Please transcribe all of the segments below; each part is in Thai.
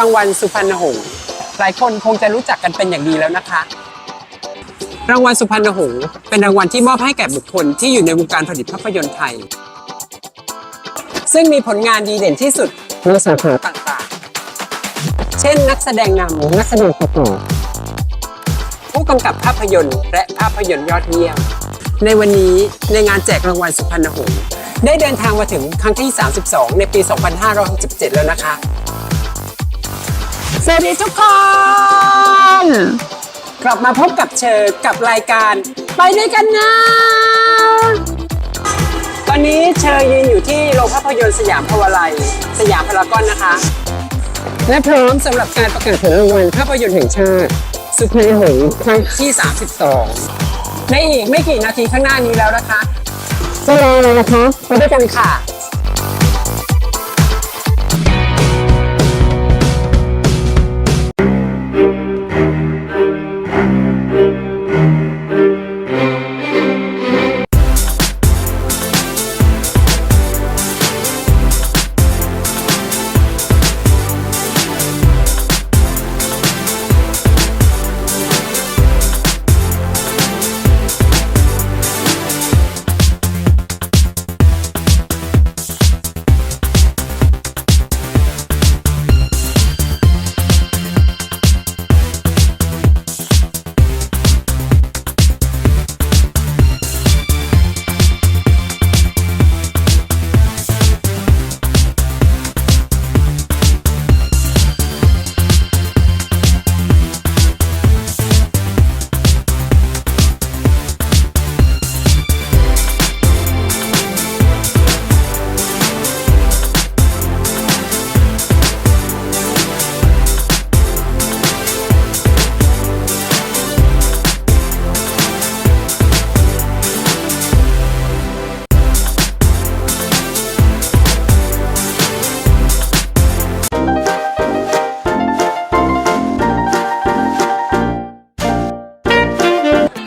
รางวัลสุพรรณหงษ์หลายคนคงจะรู้จักกันเป็นอย่างดีแล้วนะคะ รางวัลสุพรรณหงษ์เป็นรางวัลที่มอบให้แก่บุคคลที่อยู่ในวงการผลิตภาพยนตร์ไทย ซึ่งมีผลงานดีเด่นที่สุดในสาขาต่างๆ เช่น นักแสดงนำนักแสดงประกอบผู้กำกับภาพยนตร์ และภาพยนตร์ยอดเยี่ยม ในวันนี้ในงานแจกรางวัลสุพรรณหงษ์ได้เดินทางมาถึงครั้งที่ 32 ในปี 2567 แล้วนะคะ สวัสดีทุกคน กลับมาพบกับเชอกับรายการ ไปด้วยกันนะ ตอนนี้เชอยืนอยู่ที่โรงภาพยนตร์สยามพาวาไลย์สยามพารากอนนะคะ และพร้อมสำหรับการประกาศผลรางวัลภาพยนตร์แห่งชาติ สุพรรณหงษ์ครั้งที่ 32 ในอีกไม่กี่นาทีข้างหน้านี้แล้วนะคะจะรอเลยนะคะไปด้วยกันค่ะ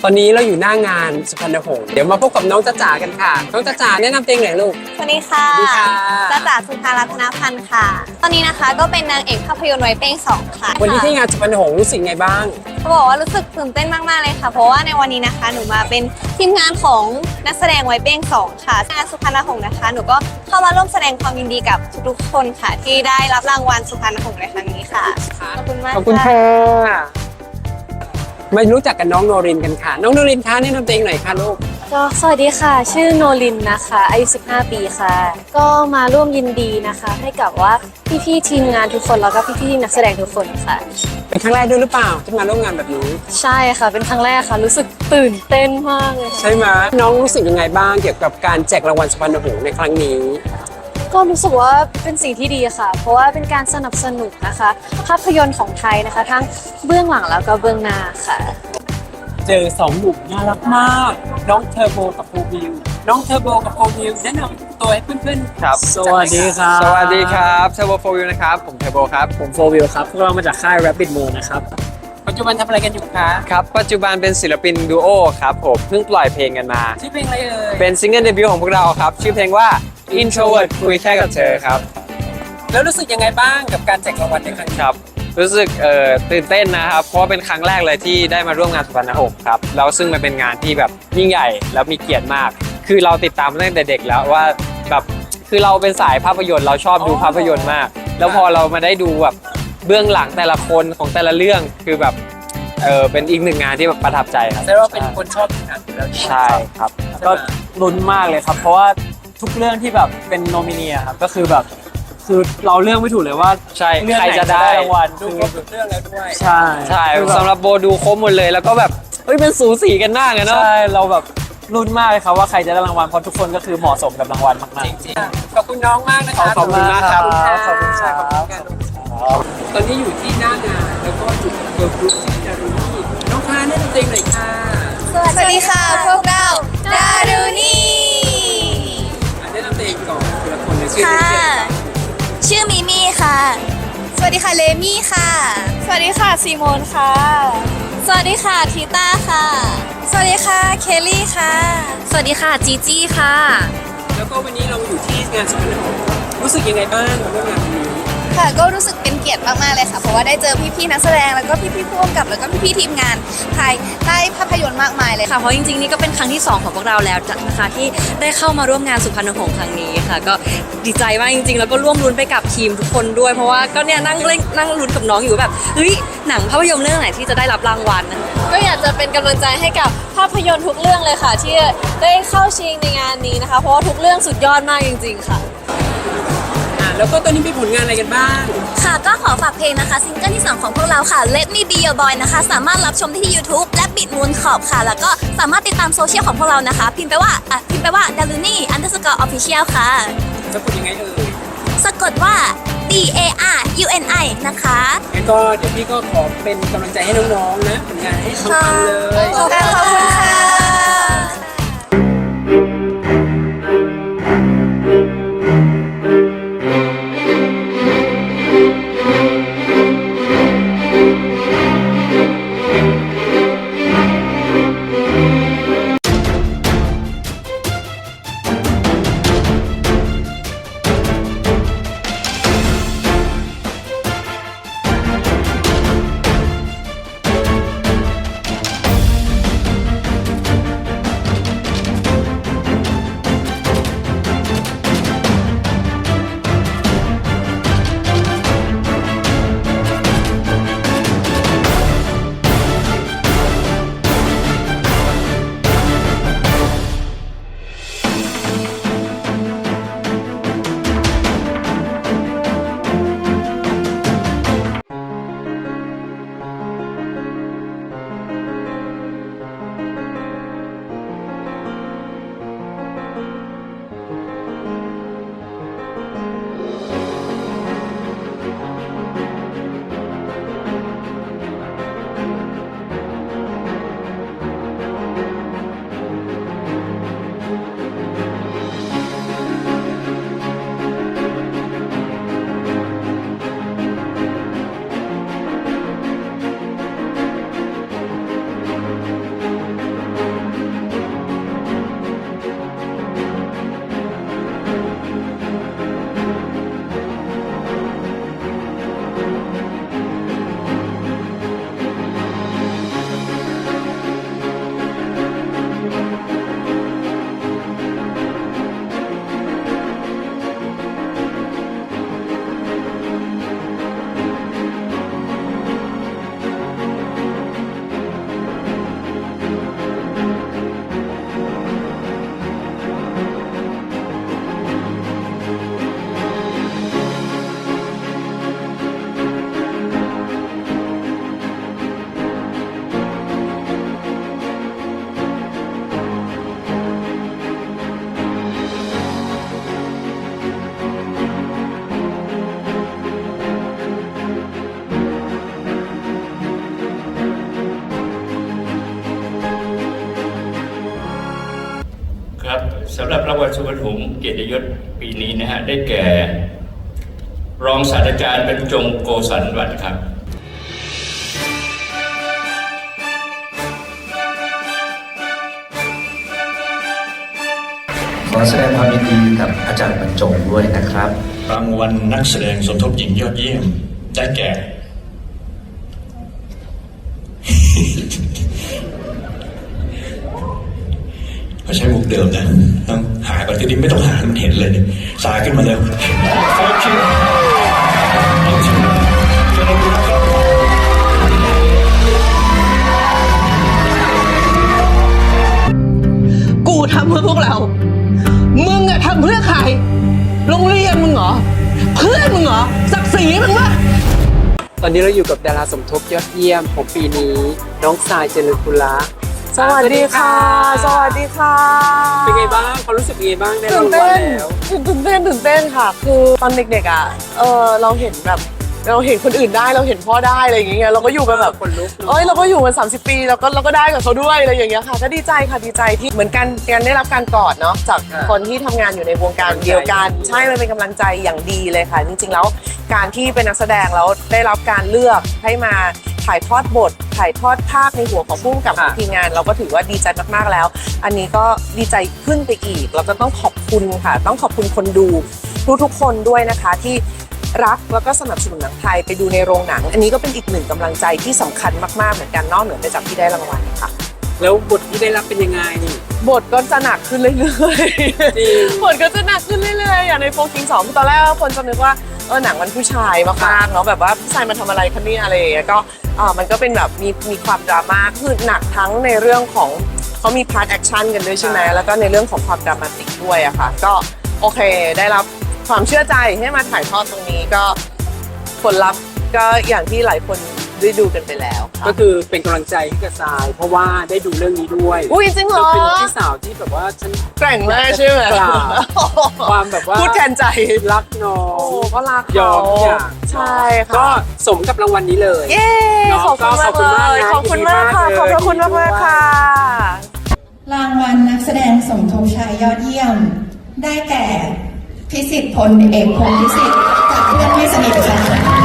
ตอนนี้เราอยู่หน้างานสุพรรณหงษ์เดี๋ยวมาพบกับน้องจ้าจ๋ากันค่ะ น้องจ้าจ๋าแนะนำตัวเองหน่อยลูก สวัสดีค่ะสวัสดีค่ะ จ้าจ๋าสุภารัตนพันธ์ค่ะ ตอนนี้นะคะก็เป็นนางเอกภาพยนตร์ไวยเป้งสองค่ะวันนี้ที่งานสุพรรณหงษ์รู้สึกไงบ้าง เขาบอกว่ารู้สึกตื่นเต้นมากๆเลยค่ะ เพราะว่าในวันนี้นะคะ หนูมาเป็นทีมงานของนักแสดงไวยเป้งสองค่ะงานสุพรรณหงษ์นะคะ หนูก็เข้ามาร่วมแสดงความยินดีกับทุกๆคนค่ะ ที่ได้รับรางวัลสุพรรณหงษ์ในครั้งนี้ค่ะ ขอบคุณมากขอบคุณค่ะ ไม่รู้จักกับน้องโนรินกันค่ะ น้องโนรินคะแนะนำตัวเองหน่อยค่ะลูกก็สวัสดีค่ะ ชื่อโนลินนะคะอายุ15 ปีค่ะ ก็มาร่วมยินดีนะคะ ให้กับว่าพี่ๆทีมงานทุกคนแล้วก็พี่ๆนักแสดงทุกคนค่ะ เป็นครั้งแรกด้วยหรือเปล่าที่มาร่วมงานแบบนี้ใช่ค่ะ เป็นครั้งแรกค่ะ รู้สึกตื่นเต้นมากเลยค่ะ ใช่ไหมน้องรู้สึกยังไงบ้างเกี่ยวกับการแจกรางวัลสุพรรณหงษ์ในครั้งนี้ ก็รู้สึกว่าเป็นสิ่งที่ดีค่ะ เพราะว่าเป็นการสนับสนุนนะคะ ภาพยนตร์ของไทยนะคะ ทั้งเบื้องหลังแล้วก็เบื้องหน้าค่ะ เจอสองหนุ่มน่ารักมาก น้องเทอร์โบกับโฟวิวน้องเทอร์โบกับโฟวิวแนะนำตัวให้เพื่อนๆครับ สวัสดีครับ สวัสดีครับเทอร์โบโฟวิวนะครับ ผมเทอร์โบครับ ผมโฟวิลครับ พวกเรามาจากค่าย Rapid Moon นะครับ ปัจจุบันทำอะไรกันอยู่คะ ครับ ปัจจุบันเป็นศิลปินดูโอครับผม เพิ่งปล่อยเพลงกันมา ชื่อเพลงอะไรเอ่ย เป็นซิงเกิลเดบิวต์ของพวกเราครับ ชื่อเพลงว่า Introvert คุยแค่กับเธอครับ แล้วรู้สึกยังไงบ้างกับการแจกรางวัลในครั้งนี้ครับรู้สึกเอ่อตื่นเต้นนะครับ เพราะว่าเป็นครั้งแรกเลยที่ได้มาร่วมงานสุพรรณหงษ์ครับแล้วซึ่งมันเป็นงานที่แบบยิ่งใหญ่แล้วมีเกียรติมาก คือเราติดตามมาตั้งแต่เด็กแล้วว่าแบบคือเราเป็นสายภาพยนตร์เราชอบดูภาพยนตร์มาก แล้วพอเรามาได้ดูแบบเบื้องหลังแต่ละคนของแต่ละเรื่องคือแบบเออเป็นอีกหนึ่งงานที่แบบประทับใจครับแสดงว่าเป็นคนชอบดูหนังอยู่แล้วใช่ครับ ก็ลุ้นมากเลยครับ เพราะว่า ทุกเรื่องที่แบบเป็นโนมินีอะครับก็คือแบบคือเราเลือกไม่ถูกเลยว่าใช่เรื่องใครไหนจะจะได้ได้รางวัลดูคือครบทุกเรื่องแล้วด้วย ใช่ใช่คือแบบสำหรับโบดูครบหมดเลย แล้วก็แบบเฮ้ยเป็นสูสีกันมากอะเนาะ ใช่เราแบบลุ้นมากเลยครับว่าใครจะได้รางวัลเพราะทุกคนก็คือเหมาะสมกับรางวัลมากจริงๆขอบคุณน้องมากนะคะขอบคุณมากครับขอบคุณค่ะขอบคุณครับตอนนี้อยู่ที่หน้างานแล้วก็อยู่กับเกิร์ลกรุ๊ปที่ดารุณีน้องพาแนะนำตัวเองหน่อยค่ะ สวัสดีค่ะ พวกเราดารุณีอะแนะนำ ตัวเองก่อนทีละคนเลยชื่อค่ะ เล่นชื่อมิมี่ค่ะ สวัสดีค่ะ เลมี่ค่ะ สวัสดีค่ะ ซีโมนค่ะ สวัสดีค่ะ ทีต้าค่ะ สวัสดีค่ะ เคลลี่ค่ะ สวัสดีค่ะ จีจี้ค่ะแล้วก็วันนี้เราอยู่ที่งานสุพรรณหงษ์รู้สึกยังไงบ้างกับเรื่องงานวันนี้ค่ะก็รู้สึก เกียรติมากๆเลยค่ะ เพราะว่าได้เจอพี่ๆนักแสดงแล้วก็พี่ๆผู้กำกับแล้วก็พี่ๆทีมงานภายใต้ภาพยนตร์มากมายเลยค่ะ เพราะจริงๆนี่ก็เป็นครั้งที่ 2 ของพวกเราแล้วนะคะที่ได้เข้ามาร่วมงานสุพรรณหงส์ครั้งนี้ค่ะ ก็ดีใจมากจริงๆ แล้วก็ร่วมรุ้นไปกับทีมทุกคนด้วย เพราะว่าก็เนี่ยนั่งเล่นนั่งลุ้นกับน้องอยู่แบบเฮ้ยหนังภาพยนตร์เรื่องไหนที่จะได้รับรางวัลนะก็อยากจะเป็นกำลังใจให้กับภาพยนตร์ทุกเรื่องเลยค่ะ ที่ได้เข้าชิงในงานนี้นะคะ เพราะว่าทุกเรื่องสุดยอดมากจริง ๆ ค่ะ แล้วก็ตอนนี้มีผลงานอะไรกันบ้าง ค่ะก็ขอฝากเพลงนะคะ ซิงเกิลที่ 2 ของพวกเราค่ะ Let Me Be Your Boy นะคะ สามารถรับชมได้ที่ YouTube และบิดมูนขอบค่ะ แล้วก็สามารถติดตามโซเชียลของพวกเรานะคะ พิมพ์ไปว่าอะพิมพ์ไปว่า d a l u n i underscore official ค่ะจะพูดยังไงเอ่ยสะกดว่า D A R U N I นะคะ งั้นก็เดี๋ยวพี่ก็ขอเป็นกำลังใจให้น้องๆนะผลงานให้ปังๆเลย ขอบคุณค่ะ หรับรางวัลสุวรรณหงส์เกียรติยศปีนี้นะฮะ ได้แก่ รองศาสตราจารย์บรรจงโกสันวัตรครับขอแสดงความยินดีกับอาจารย์บรรจงด้วยนะครับ รางวัลนักแสดงสมทบหญิงยอดเยี่ยม ได้แก่ ใช้มุกเดิมนะต้องหาก่อนทีนี้ไม่ต้องหามันเห็นเลยเนี่ยสายขึ้นมาแล้วขอชื่อขอชื่อเจริญบุญครับกูทำเพื่อพวกเรา มึงอะทำเพื่อใคร โรงเรียนมึงเหรอ เพื่อนมึงเหรอ ศักดิ์ศรีมึงวะตอนนี้เราอยู่กับดาราสมทบยอดเยี่ยมของปีนี้ น้องทรายเจริญกุละ สวัสดีค่ะ สวัสดีค่ะเป็นไงบ้างความรู้สึกเป็นไงบ้างได้ตื่รานงวัเต้ลนแล้วตื่นเต้นตื่นเต้นค่ะ คือตอนเด็กๆอะเออเราเห็นแบบเราเห็นคนอื่นได้เราเห็นพ่อได้อะไรอย่างเงี้ยเราก็อยู่กันแบบ คนลุกเนอะเอ้ยเราก็อยู่กัน30 ปีแล้วก็เราก็ได้กับเขาด้วยอะไรอย่างเงี้ยค่ะ ก็ดีใจค่ะดีใจที่เหมือนกันการได้รับการกอดเนาะจากคนที่ทำงานอยู่ในวงการเดียวกัน ใช่มันเป็นกำลังใจอย่างดีเลยค่ะ จริงๆแล้วการที่เป็นนักแสดงแล้วได้รับการเลือกให้มา ถ่ายทอดบท ถ่ายทอดภาพในหัวของผู้กำกับของทีมงาน เราก็ถือว่าดีใจมากๆแล้ว อันนี้ก็ดีใจขึ้นไปอีกเราก็ต้องขอบคุณค่ะ ต้องขอบคุณคนดูทุกๆคนด้วยนะคะที่รักแล้วก็สนับสนุนหนังไทยไปดูในโรงหนัง อันนี้ก็เป็นอีกหนึ่งกำลังใจที่สำคัญมากๆเหมือนกันนอกเหนือไปจากที่ได้รางวัลค่ะ แล้วบทที่ได้รับเป็นยังไง บทก็จะหนักขึ้นเรื่อยๆบทก็จะหนักขึ้นเรื่อยๆ อย่างในโฟกิงสองตอนแรกคนจะนึกว่าเออหนังมันผู้ชายมากๆเนาะแบบว่าผู้ชายมันทำอะไรคะเนี่ยอะไรอย่างเงี้ยก็อ่ามันก็เป็นแบบมีมีความดราม่าคือหนักทั้งในเรื่องของเขามีพาร์ทแอคชั่นกันด้วยใช่ไหมแล้วก็ในเรื่องของความดรามาติกด้วยอะค่ะก็โอเคได้รับความเชื่อใจให้มาถ่ายทอดตรงนี้ก็ผลลัพธ์ก็อย่างที่หลายคน ได้ดูกันไปแล้วค่ะ ก็คือเป็นกำลังใจให้กับทราย เพราะว่าได้ดูเรื่องนี้ด้วยอุ้ยจริงเหรอเป็นพี่สาวที่แบบว่าฉันแกร่งมากใช่ไหมกล่าวความแบบว่าพูดแทนใจ รักน้อโอ้งก็รักยอมทุกอย่าง ใช่ค่ะก็สมกับรางวัลนี้เลย เย้เนาะขอบคุณมากก็ขอบคุณมากเลยนะขอบคุณมากค่ะยินดีขอบมากเลยพระคุณมากมากๆค่ะรางวัลนักแสดงสมทบชายยอดเยี่ยม ได้แก่พิสิทธิ์พลเอกพงศ์พิสิทธิ์จากเพื่อนไม่สนิทค่ะ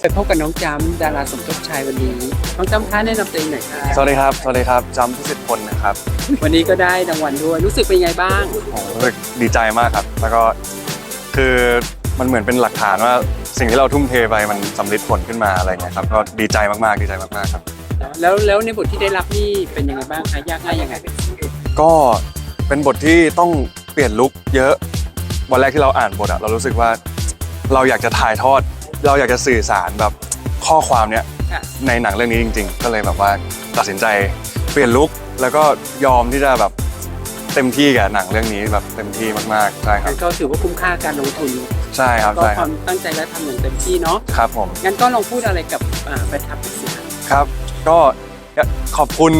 ไปพบกับน้องจำดาราสมทบชายวันนี้ น้องจำคะแนะนำตัวเองหน่อยค่ะสวัสดีครับ สวัสดีครับจำพิสิทธิ์พลนะครับวันนี้ก็ได้รางวัลด้วย รู้สึกเป็นไงบ้างผมรู้สึกดีใจมากครับ แล้วก็คือมันเหมือนเป็นหลักฐานว่าสิ่งที่เราทุ่มเทไปมันสำเร็จผลขึ้นมาอะไรเงี้ยครับ ก็ดีใจมากๆ ดีใจมากๆครับ แล้วแล้วในบทที่ได้รับนี่เป็นยังไงบ้างคะยากง่ายยังไงก็เป็นบทที่ต้องเปลี่ยนลุคเยอะ วันแรกที่เราอ่านบทอะเรารู้สึกว่าเราอยากจะถ่ายทอด เราอยากจะสื่อสารแบบข้อความเนี้ยค่ะในหนังเรื่องนี้จริง ๆ ก็เลยแบบว่าตัดสินใจเปลี่ยนลุคแล้วก็ยอมที่จะแบบเต็มที่กับหนังเรื่องนี้แบบเต็มที่มากๆใช่ครับงั้นก็ถือว่าคุ้มค่าการลงทุนใช่ครับก็ใช่คครัวาบมตั้งใจและทำอย่างเต็มที่เนาะครับผมงั้นก็ลองพูดอะไรกับอ่าแฟนคลับพี่เสียครับ ก็ขอบคุณ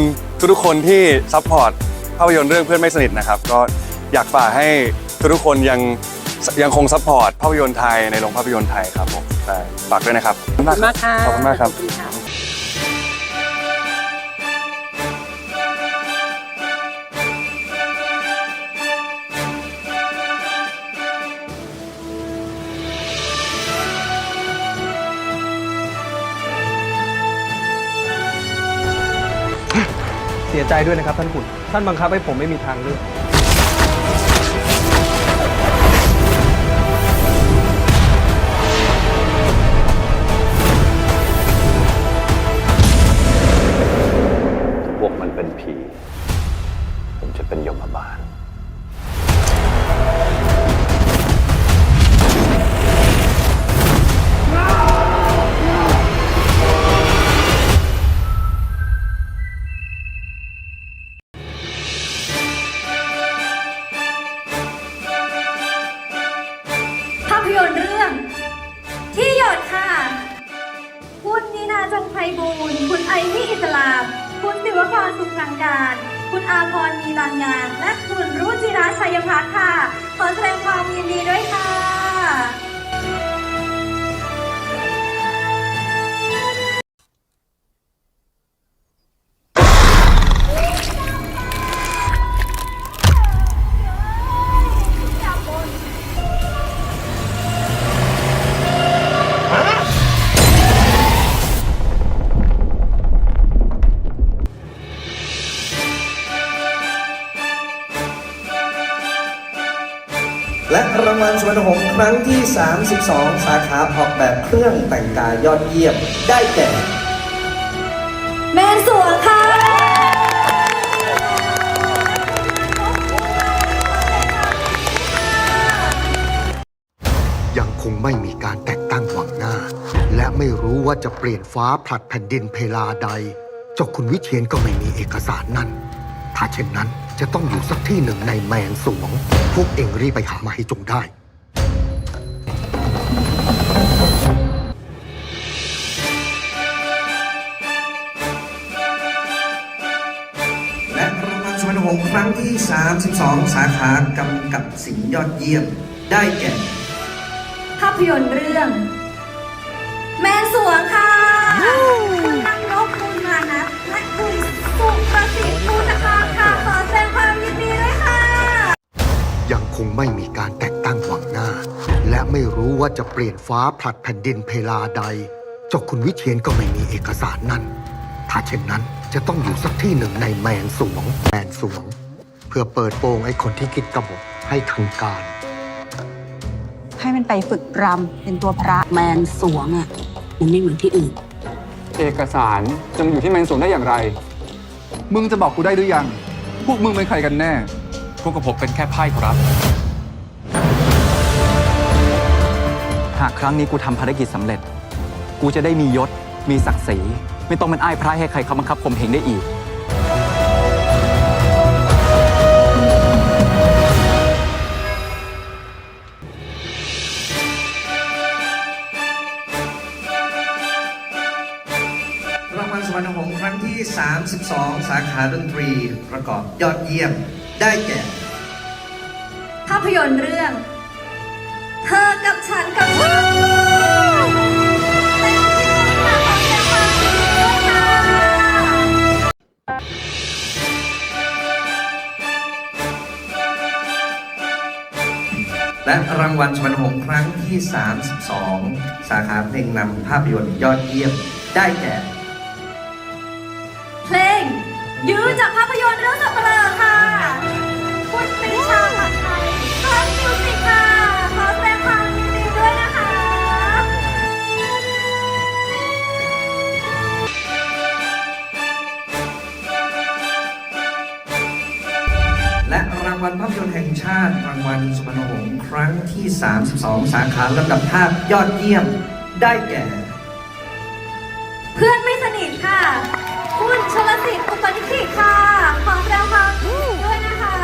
ทุกๆคนที่ซัพพอร์ตภาพยนตร์เรื่องเพื่อนไม่สนิทนะครับ ก็อยากฝากให้ทุกๆคนยัง ยังคงซัพพอร์ตภาพยนตร์ไทยในโรงภาพยนตร์ไทยครับผมใช่ฝากด้วยนะครับขอบคุณมากค่ะขอบคุณมากครับขอณค่ะเสียใจด้วยนะครับท่านขุนท่านบังคับให้ผมไม่มีทางเลือก นาจงไพบูลย์คุณไอวี่อิสลาม คุณศิวกรสุขังการ คุณอาพรมีบางงาน และคุณรุจิราชัยพัฒน์ค่ะ ขอแสดงความยินดีด้วยค่ะ รณหงส์ครั้งที่ 32 สาขาออกแบบเครื่องแต่งกายยอดเยี่ยมได้แก่ แมนสวงค่ะยังคงไม่มีการแต่งตั้งหวังหน้า และไม่รู้ว่าจะเปลี่ยนฟ้าผลัดแผ่นดินเพลาใด เจ้าคุณวิเชียนก็ไม่มีเอกสารนั่น ถ้าเช่นนั้นจะต้องอยู่สักที่หนึ่งในแมนสวง พวกเองรีบไปหามาให้จงได้างวัลสุวรรณหงส์ครั้งที่ 32 สาขากำกับสิ่งยอดเยี่ยม ได้แก่ ภาพยนตร์เรื่อง แมนสวงค่ะคุณนังนกคุณมานะและคุณสุประสิทธิ์คุณนะคะค่ะขอแสดงความยินดีด้วยค่ะ ยังคงไม่มีการแต่งตั้งหวังหน้า และไม่รู้ว่าจะเปลี่ยนฟ้าผลัดแผ่นดินเพลาใด เจ้าคุณวิเชียนก็ไม่มีเอกสารนั่น ถ้าเช่นนั้น จะต้องอยู่สักที่หนึ่งในแมนสวงแมนสวง เพื่อเปิดโปงไอ้คนที่คิดกบฏให้ทางการ ให้มันไปฝึกรำเป็นตัวพระแมนสวงอะ มันไม่เหมือนที่อื่น เอกสารจะมาอยู่ที่แมนสวนได้อย่างไร มึงจะบอกกูได้หรือยัง พวกมึงเป็นใครกันแน่ พวกกับผมเป็นแค่ไพ่ครับ หากครั้งนี้กูทำภารกิจสำเร็จ กูจะได้มียศ มีศักดิ์ศรี ไม่ต้องเป็นอ้ายพระให้ใครเขาบังคับข่มเหงได้อีก รางวัลสุวรรณหงส์ครั้งที่ 32 สาขาดนตรีประกอบยอดเยี่ยมได้แก่ ภาพยนตร์เรื่อง เธอกับฉันกับฉัน และรางวัลสุวรรณหงส์ครั้งที่ 32 สาขาเพลงนำภาพยนตร์ยอดเยี่ยมได้แก่ เพลงยื้อจากภาพยนตร์าติรางวัลสุวรรณหงส์ครั้งที่ 32 สาขาลำดับภาพยอดเยี่ยมได้แก่ เพื่อนไม่สนิทค่ะ คุณชลสิทธิ์อุปนิธิค่ะ ขอแสดงความยินดีด้วยนะคะ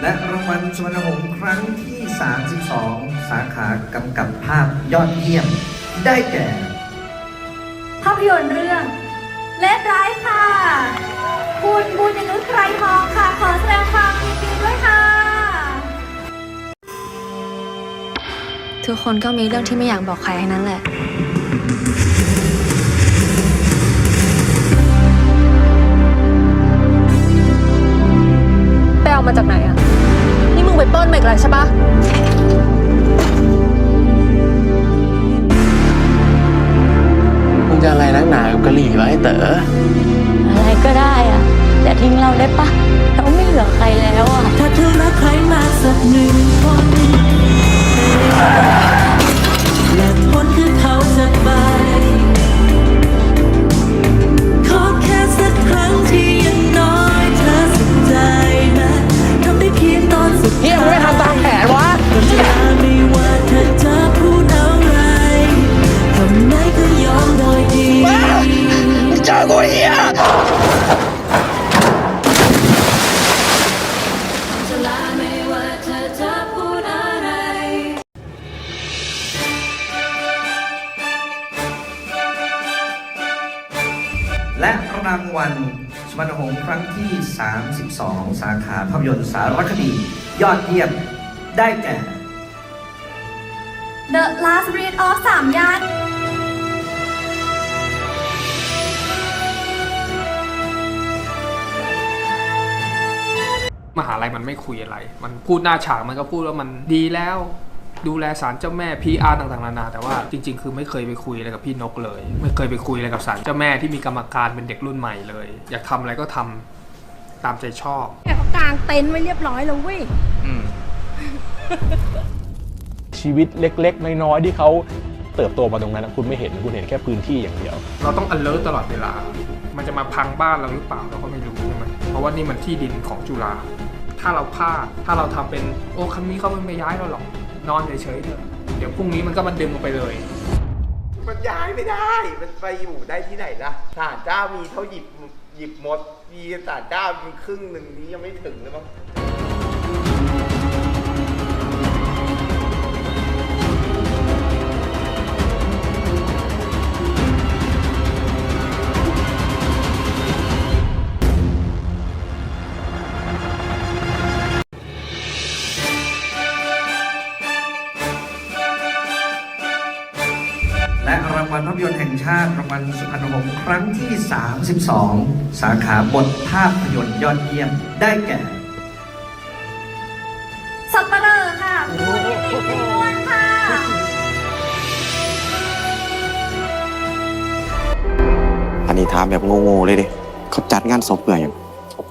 และรางวัลสุวรรณหงส์ครั้งที่ 32 สาขากำกับภาพยอดเยี่ยม ได้แก่ ภาพยนตร์เรื่อง เลดร้ายค่ะ คุณบุญยนุชไกรทองค่ะ ขอแสดงความยินดีด้วยค่ะ ทุกคนก็มีเรื่องที่ไม่อยากบอกใครทั้งนั้นแหละ เต๋อ อะไรก็ได้อะแต่ทิ้งเราได้ปะเราไม่เหลือใครแล้วอะถ้าเธอรักใครมากสักหนึ่ง กูเฮียจะลาไม่ว่าเธอจะพูดอะไรและรางวัลสุวรรณหงส์ครั้งที่ 32 สาขาภาพยนตร์สารคดี ยอดเยี่ยม ได้แก่ The Last Breed of สามย่าน มหาลัยมันไม่คุยอะไร มันพูดหน้าฉากมันก็พูดว่ามันดีแล้วดูแลสารเจ้าแม่ PR ต่างๆนานา แต่ว่าจริงๆ คือไม่เคยไปคุยอะไรกับพี่นกเลย ไม่เคยไปคุยอะไรกับสารเจ้าแม่ที่มีกรรมการเป็นเด็กรุ่นใหม่เลย อยากทำอะไรก็ทำตามใจชอบแกเขากางเต็นท์ไว้เรียบร้อยแล้วเว้ยชีวิตเล็ก ๆ น้อยๆที่เขาเติบโตมาตรงนั้นคุณไม่เห็นคุณเห็นแค่พื้นที่อย่างเดียว เราต้อง alert ตลอดเวลา มันจะมาพังบ้านเราหรือเปล่าเราก็ไม่รู้ใช่ไหมเพราะว่านี่มันที่ดินของจุฬา ถ้าเราพลาดถ้าเราทำเป็นโอ้ครั้งนี้เขาไม่ย้ายเราหรอกนอนเฉยๆเถอะเดี๋ยวพรุ่งนี้มันก็มันดึงเราไปเลย มันย้ายไม่ได้ มันไปอยู่ได้ที่ไหนล่ะศาลเจ้ามีเท่าหยิบหยิบมดมีศาลเจ้ามีครึ่งหนึ่งนี้ยังไม่ถึงเลยมั้ง วัลภาพยนตร์แห่งชาติรางวัลสุพรรณหงส์ครั้งที่ 32 สาขาบทภาพยนตร์ยอดเยี่ยมได้แก่ สับเปลอค่ะคุณยินดีพิมวนค่ะนี้ถามแบบโง่ๆเลยดิเขาจัดงานศพเพื่ออย่าง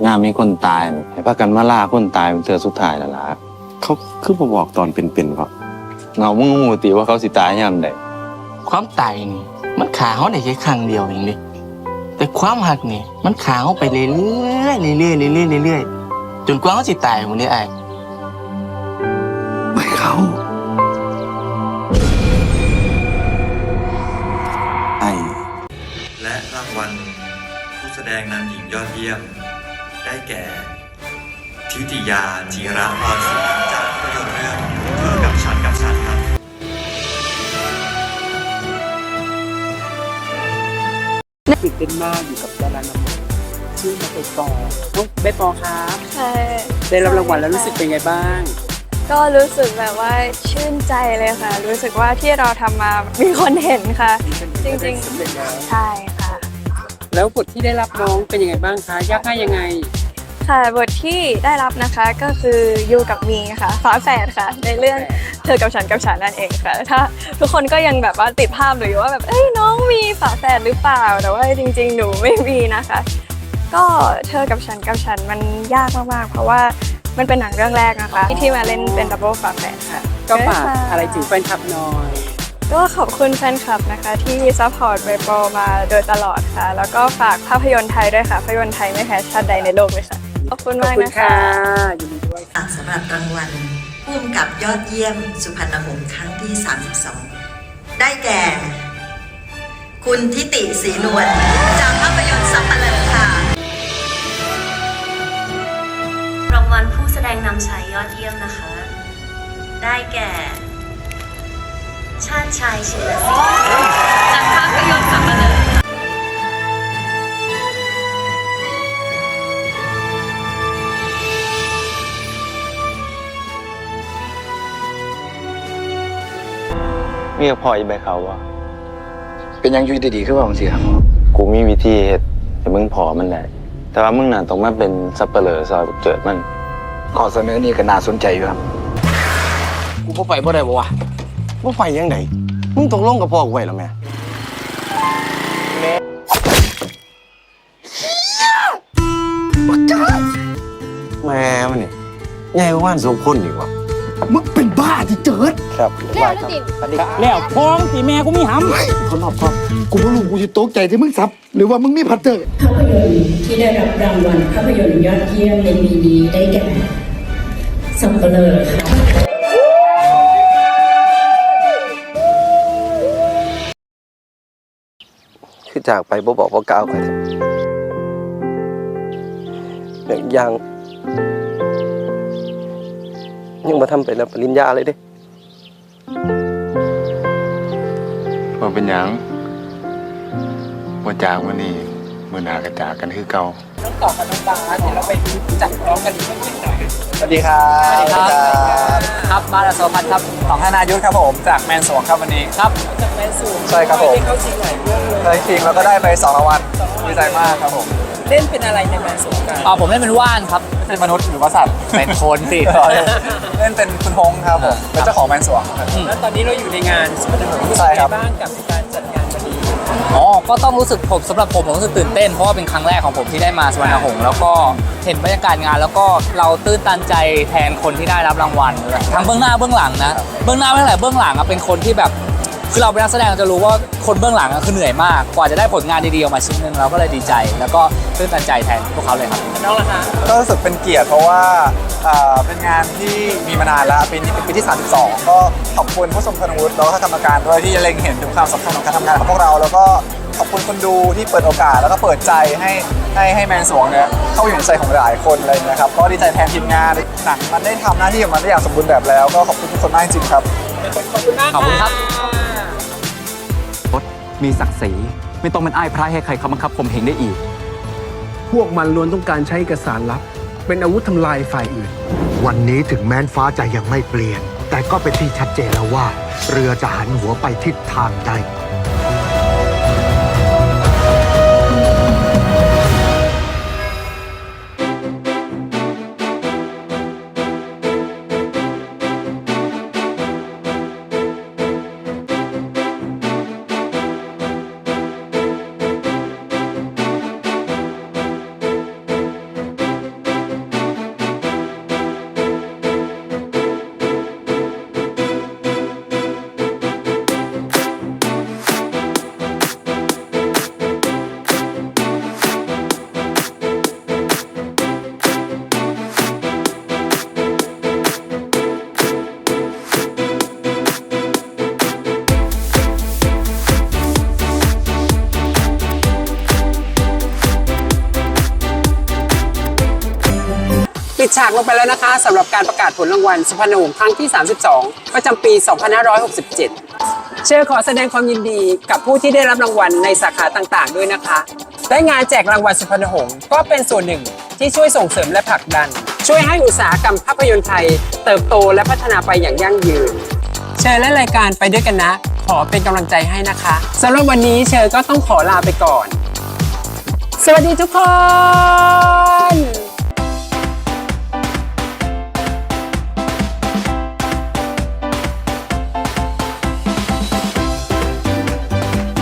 งานมีคนตายให้พากันมาล่าคนตายเป็นเธอสุดท้ายแล้วล่ะเขาคือมาบอกตอนเป็นๆก็เงามึงงูตีว่าเขาสิตายยามใด ความตายนี่ มันขาเขาได้แค่ครั้งเดียวเองดิแต่ความหักนี่ มันขาเขาไปเรื่อยๆเรื่อยๆเรื่อยๆเรื่อยๆจนกว่าเขาสิตายหมดเลยไอ้ไม่เขาไอ้และรางวัลผู้แสดงนำหญิงยอดเยี่ยม ได้แก่ ทิติยาจีระพรศรีจากภาพยนตร์ ตื่นเต้นมากอยู่กับดารานำชื่อมาไปปอน้องใบปอครับใช่ได้รับรางวัลแล้วรู้สึกเป็นไงบ้าง ก็รู้สึกแบบว่าชื่นใจเลยค่ะ รู้สึกว่าที่เราทำมามีคนเห็นค่ะ จริงๆใช่ค่ะ แล้วบทที่ได้รับน้องเป็นยังไงบ้างคะยากง่ายยังไง ค่ะ บทที่ได้รับนะคะก็คือยูกับมีค่ะฝาแฝดค่ะ ในเรื่องเธอกับฉันกับฉันนั่นเองค่ะ ถ้าทุกคนก็ยังแบบว่าติดภาพหนูอยู่ว่าแบบเอ้ยน้องมีฝาแฝดหรือเปล่า แต่ว่าจริง ๆ หนูไม่มีนะคะ ก็เธอกับฉันกับฉันมันยากมากๆ เพราะว่ามันเป็นหนังเรื่องแรกนะคะ ที่มาเล่นเป็นดับเบิลฝาแฝดค่ะ ก็ฝากอะไรถึงแฟนคลับหน่อยก็ขอบคุณแฟนคลับนะคะที่ซัพพอร์ตเบโปรมาโดยตลอดค่ะ แล้วก็ฝากภาพยนตร์ไทยด้วยค่ะ ภาพยนตร์ไทยไม่แพ้ชาติใดในโลกเลยค่ะ ขอบคุณมากนะคะยินดีด้วยสำหรับรางวัลผู้กำกับยอดเยี่ยมสุพรรณหงษ์ครั้งที่ 32 ได้แก่ คุณทิติศรีนวลจากภาพยนตร์สัปเหร่อค่ะ รางวัลผู้แสดงนำชายยอดเยี่ยมนะคะ ได้แก่ ชาติชายเชื้อสีจากภาพยนตร์ มีกับพ่ออีใบเขาวะเป็นยังอยุยดีๆขึ้นว่าบางทีครับ กูมีวิธีเฮ็ดให้มึงพอมันได้แต่ว่ามึงน่ะต้องมาเป็นสับเปลือซอยเกิดมันข้อเสนอนี้ก็น่าสนใจอยู่ครับ กูบ่ไปบ่ได้บ่วะบ่ไปยังไงมึงตกลงกับพ่อกูไว้แล้วแม่แม่มันนี่ใหญ่กว่าว่านสมคนอีกว่ะ มึงเป็นบ้าที่เจิดครับแล้วนั่นดิแล้วพองสิแม่กูมีหำคนรอบครอบกูไม่รู้กูจะตกใจที่มึงซับ หรือว่ามึงมีพัตเตอร์ ภาพยนตร์ที่ได้รับรางวัลภาพยนตร์ยอดเยี่ยมในปีนี้ได้แก่สัมเปลอค่ะ คือจากไปบ่บอกบ่กล่าวใครอย่าง ยังยังมาทำไปแล้วปริญญาเลยเด้ว่าเป็นหยังว่าจากวันนี้มื่อหนากระจากกันคือเก่าน้องต่อกับน้องบาสเดี๋ยวเราไปจับพร้อมกันอีกสักนิดหน่อยสวัสดีครับสวัสดีครับครับมาดาโซพัทครับของธนายุทธครับผมจากแมนสวงครับวันนี้ครับจากแมนสูงใช่ครับผมได้เข้าชิงหลายเรื่องเลยเคยชิงแล้วก็ได้ไป2รางวัลดีใจมากครับผม เล่นเป็นอะไรในแมนสูงกันอ๋อผมเล่นเป็นว่านครับ เป็นมนุษย์หรือว่าสัตว์เป็นคนสิเล่นเป็นคุณฮงครับผมเป็นเจ้าของแมนสวงครับ แล้วตอนนี้เราอยู่ในงานสุพรรณหงส์รู้สึกใช่ยังครัไงบบ้างกับการจัดงานวันนี้อ๋อ ก็ต้องรู้สึกผมสำหรับผมผมรู้สึกตื่นเต้น เพราะว่าเป็นครั้งแรกของผมที่ได้มาสวรรณหงษ์แล้วก็เห็นบรรยากาศงาน แล้วก็เราตื้นตันใจแทนคนที่ได้รับรางวัลทั้งเบื้องหน้าเบื้องหลังนะ เบื้องหน้าไม่เท่าไหร่เบื้องหลังอะเป็นคนที่แบบ คือเราเป็นนักแสดงเราจะรู้ว่าคนเบื้องหลังอะคือเหนื่อยมาก กว่าจะได้ผลงานดีๆออกมาชิ้นหนึ่งเราก็เลยดีใจ แล้วก็ตื้นตันใจแทนพวกเขาเลยครับ น้องล่ะคะก็รู้สึกเป็นเกียรติเพราะว่าเอ่อเป็นงานที่มีมานานแล้วปีนี้เป็นปีที่ 32 ก็ขอบคุณผู้ทรงคุณวุฒิแล้วก็กรรมการด้วยที่เล็งเห็นถึงความสำคัญของการทำงานของพวกเรา แล้วก็ขอบคุณคนดูที่เปิดโอกาสแล้วก็เปิดใจให้ให้ให้แมนสวงเนี่ยเข้าอยู่ในใจของหลายคนเลยนะครับก็ดีใจแทนทีมงานหนังมันได้ทำหน้าที่ของมันได้อย่างสมบูรณ์แบบแล้ว ก็ขอบคุณทุกคนมากจริงๆครับ ขอบคุณมากขอบคุณครับมีศักดิ์ศรีไม่ต้องเป็นอ้ายพระให้ใครเขาบังคับข่มเหงได้อีก พวกมันล้วนต้องการใช้เอกสารลับ เป็นอาวุธทำลายฝ่ายอื่น วันนี้ถึงแม้นฟ้าจะยังไม่เปลี่ยน แต่ก็เป็นที่ชัดเจนแล้วว่า เรือจะหันหัวไปทิศทางใด ฉากลงไปแล้วนะคะสำหรับการประกาศผลรางวัลสุพรรณหงส์ครั้งที่ 32 ประจำปี 2567 เชอขอแสดงความยินดีกับผู้ที่ได้รับรางวัลในสาขาต่างๆ ด้วยนะคะ และงานแจกรางวัลสุพรรณหงส์ก็เป็นส่วนหนึ่งที่ช่วยส่งเสริมและผลักดัน ช่วยให้อุตสาหกรรมภาพยนตร์ไทย เติบโตและพัฒนาไปอย่างยั่งยืน เชอและรายการไปด้วยกันนะ ขอเป็นกำลังใจให้นะคะสำหรับวันนี้เชอก็ต้องขอลาไปก่อน สวัสดีทุกคน